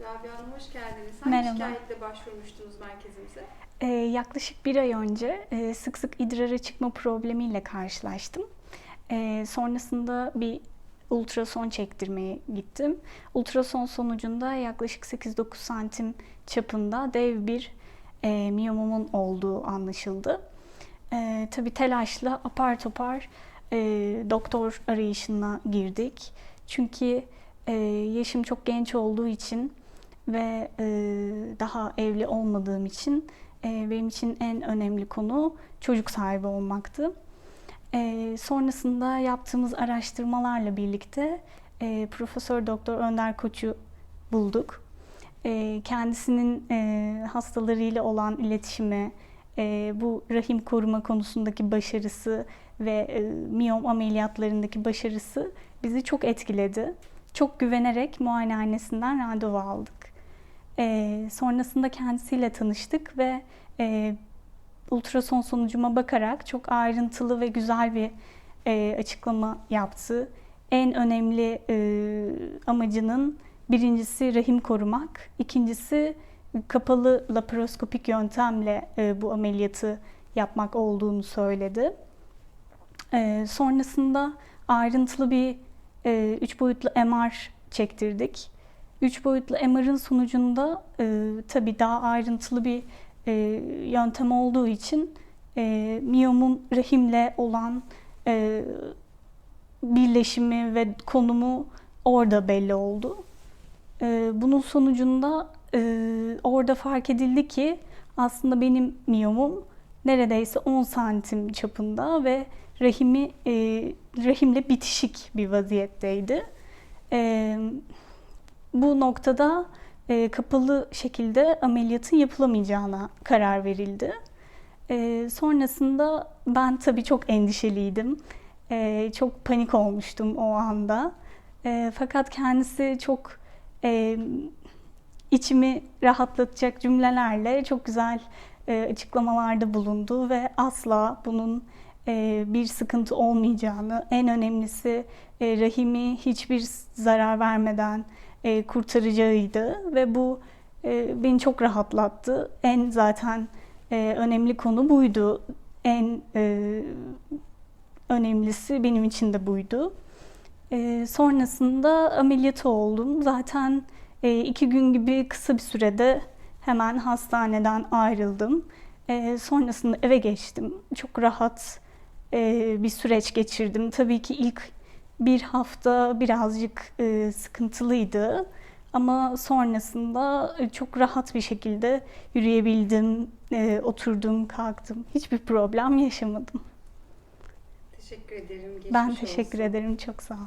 Rabia Hanım hoş geldiniz. Hangi Merhaba. şikayetle başvurmuştunuz merkezimize? Ee, yaklaşık bir ay önce e, sık sık idrara çıkma problemiyle karşılaştım. Ee, sonrasında bir ultrason çektirmeye gittim. Ultrason sonucunda yaklaşık 8-9 santim çapında dev bir e, miyomumun olduğu anlaşıldı. E, tabii telaşla apar topar e, doktor arayışına girdik. Çünkü e, yaşım çok genç olduğu için ve e, daha evli olmadığım için e, benim için en önemli konu çocuk sahibi olmaktı. E, sonrasında yaptığımız araştırmalarla birlikte e, Profesör Doktor Önder Koç'u bulduk. E, kendisinin e, hastalarıyla olan iletişimi, e, bu rahim koruma konusundaki başarısı ve e, miyom ameliyatlarındaki başarısı bizi çok etkiledi. Çok güvenerek muayenehanesinden randevu aldık. E, sonrasında kendisiyle tanıştık ve e, ultrason sonucuma bakarak çok ayrıntılı ve güzel bir e, açıklama yaptı. En önemli e, amacının birincisi rahim korumak, ikincisi kapalı laparoskopik yöntemle e, bu ameliyatı yapmak olduğunu söyledi. E, sonrasında ayrıntılı bir e, üç boyutlu MR çektirdik. Üç boyutlu MR'ın sonucunda e, tabii daha ayrıntılı bir e, yöntem olduğu için e, miyomun rahimle olan e, birleşimi ve konumu orada belli oldu. E, bunun sonucunda e, orada fark edildi ki aslında benim miyomum neredeyse 10 santim çapında ve rahimi e, rahimle bitişik bir vaziyetteydi. E, bu noktada e, kapalı şekilde ameliyatın yapılamayacağına karar verildi. E, sonrasında ben tabii çok endişeliydim. E, çok panik olmuştum o anda. E, fakat kendisi çok e, içimi rahatlatacak cümlelerle çok güzel e, açıklamalarda bulundu ve asla bunun e, bir sıkıntı olmayacağını, en önemlisi e, rahimi hiçbir zarar vermeden e, kurtaracağıydı ve bu e, beni çok rahatlattı. En zaten e, önemli konu buydu. En e, önemlisi benim için de buydu. E, sonrasında ameliyatı oldum. Zaten e, iki gün gibi kısa bir sürede hemen hastaneden ayrıldım. E, sonrasında eve geçtim. Çok rahat e, bir süreç geçirdim. Tabii ki ilk bir hafta birazcık e, sıkıntılıydı. Ama sonrasında e, çok rahat bir şekilde yürüyebildim, e, oturdum, kalktım. Hiçbir problem yaşamadım. Teşekkür ederim. Geçmiş ben teşekkür olsun. ederim. Çok sağ ol.